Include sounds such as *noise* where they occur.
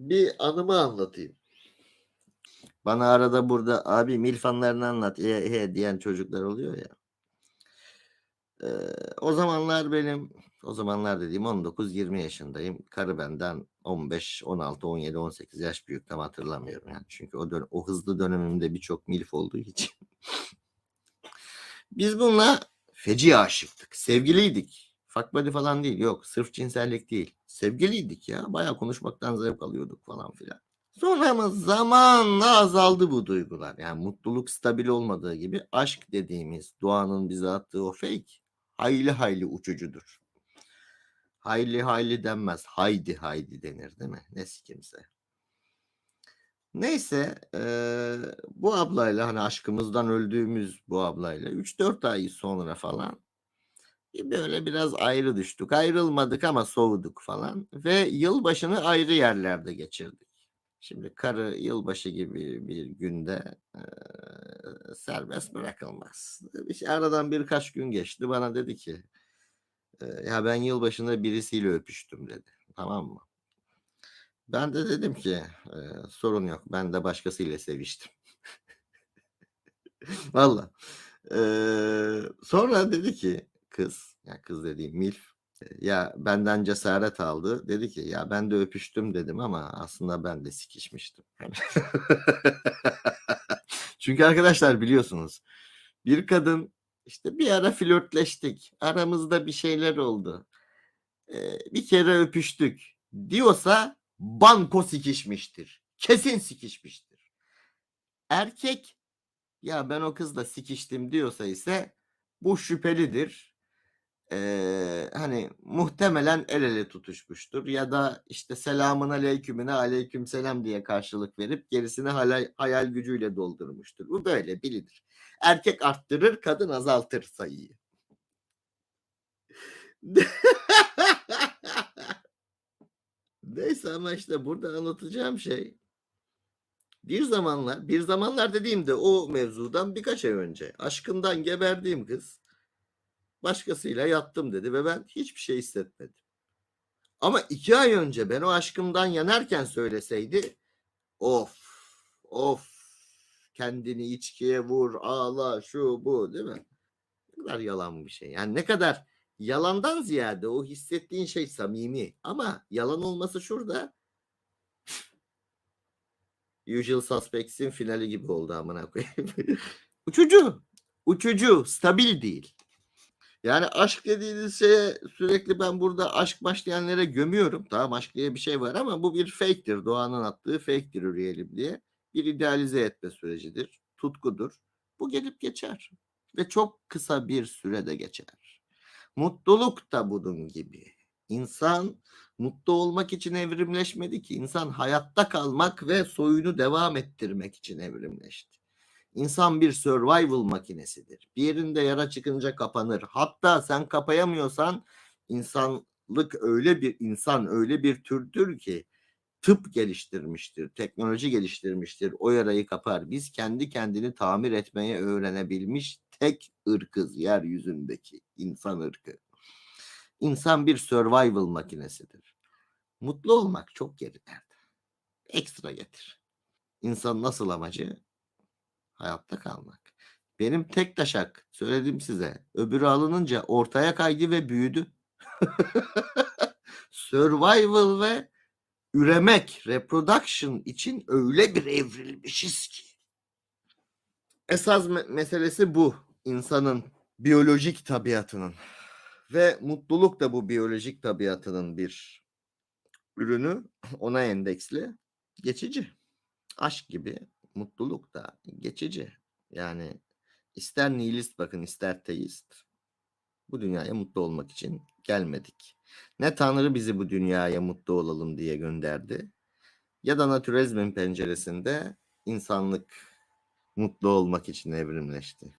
bir anımı anlatayım. Bana arada burada abi milfanlarını anlat he, he diyen çocuklar oluyor ya. Ee, o zamanlar benim o zamanlar dediğim 19-20 yaşındayım. Karı benden 15, 16, 17, 18 yaş büyük tam hatırlamıyorum yani. Çünkü o dön o hızlı dönemimde birçok milf olduğu için. *laughs* Biz bununla feci aşıktık. Sevgiliydik. Fuck buddy falan değil. Yok sırf cinsellik değil. Sevgiliydik ya. Bayağı konuşmaktan zevk alıyorduk falan filan. Sonra ama zamanla azaldı bu duygular. Yani mutluluk stabil olmadığı gibi aşk dediğimiz doğanın bize attığı o fake hayli hayli uçucudur. Hayli hayli denmez. Haydi haydi denir değil mi? Ne kimse. Neyse eee, bu ablayla hani aşkımızdan öldüğümüz bu ablayla 3-4 ay sonra falan böyle biraz ayrı düştük. Ayrılmadık ama soğuduk falan ve yılbaşını ayrı yerlerde geçirdik. Şimdi karı yılbaşı gibi bir günde eee, serbest bırakılmaz. İşte aradan birkaç gün geçti. Bana dedi ki eee, ya ben yılbaşında birisiyle öpüştüm dedi. Tamam mı? Ben de dedim ki eee, sorun yok. Ben de başkasıyla seviştim. *laughs* Valla. Eee, sonra dedi ki kız, ya kız dediğim milf, ya benden cesaret aldı. Dedi ki ya ben de öpüştüm dedim ama aslında ben de sikişmiştim. *laughs* Çünkü arkadaşlar biliyorsunuz bir kadın işte bir ara flörtleştik. Aramızda bir şeyler oldu. Eee, bir kere öpüştük diyorsa banko sikişmiştir. Kesin sikişmiştir. Erkek ya ben o kızla sikiştim diyorsa ise bu şüphelidir. Eee, hani muhtemelen el ele tutuşmuştur ya da işte selamun aleykümüne aleykümselam diye karşılık verip gerisini hayal, hayal gücüyle doldurmuştur. Bu böyle bilinir. Erkek arttırır, kadın azaltır sayıyı. *laughs* Neyse ama işte burada anlatacağım şey bir zamanlar, bir zamanlar dediğimde o mevzudan birkaç ay önce aşkından geberdiğim kız başkasıyla yattım dedi ve ben hiçbir şey hissetmedim. Ama iki ay önce ben o aşkımdan yanarken söyleseydi of of kendini içkiye vur ağla şu bu değil mi? Ne kadar yalan bir şey. Yani ne kadar yalandan ziyade o hissettiğin şey samimi ama yalan olması şurada Usual Suspects'in finali gibi oldu amına koyayım. *laughs* uçucu. Uçucu. Stabil değil. Yani aşk dediğiniz şeye sürekli ben burada aşk başlayanlara gömüyorum. Tamam aşk diye bir şey var ama bu bir fake'tir. Doğanın attığı fake'tir üreyelim diye. Bir idealize etme sürecidir. Tutkudur. Bu gelip geçer. Ve çok kısa bir sürede geçer. Mutluluk da bunun gibi. İnsan mutlu olmak için evrimleşmedi ki. İnsan hayatta kalmak ve soyunu devam ettirmek için evrimleşti. İnsan bir survival makinesidir. Bir yerinde yara çıkınca kapanır. Hatta sen kapayamıyorsan insanlık öyle bir insan öyle bir türdür ki tıp geliştirmiştir, teknoloji geliştirmiştir. O yarayı kapar. Biz kendi kendini tamir etmeye öğrenebilmiş tek ırkız yeryüzündeki insan ırkı. İnsan bir survival makinesidir. Mutlu olmak çok gerilerde. Ekstra getir. İnsan nasıl amacı? Hayatta kalmak. Benim tek taşak söyledim size. Öbürü alınınca ortaya kaydı ve büyüdü. *laughs* Survival ve üremek, reproduction için öyle bir evrilmişiz ki. Esas me- meselesi bu. insanın biyolojik tabiatının. Ve mutluluk da bu biyolojik tabiatının bir ürünü. Ona endeksli. Geçici. Aşk gibi mutluluk da geçici. Yani ister nihilist bakın ister teist. Bu dünyaya mutlu olmak için gelmedik. Ne Tanrı bizi bu dünyaya mutlu olalım diye gönderdi. Ya da natürezmin penceresinde insanlık mutlu olmak için evrimleşti.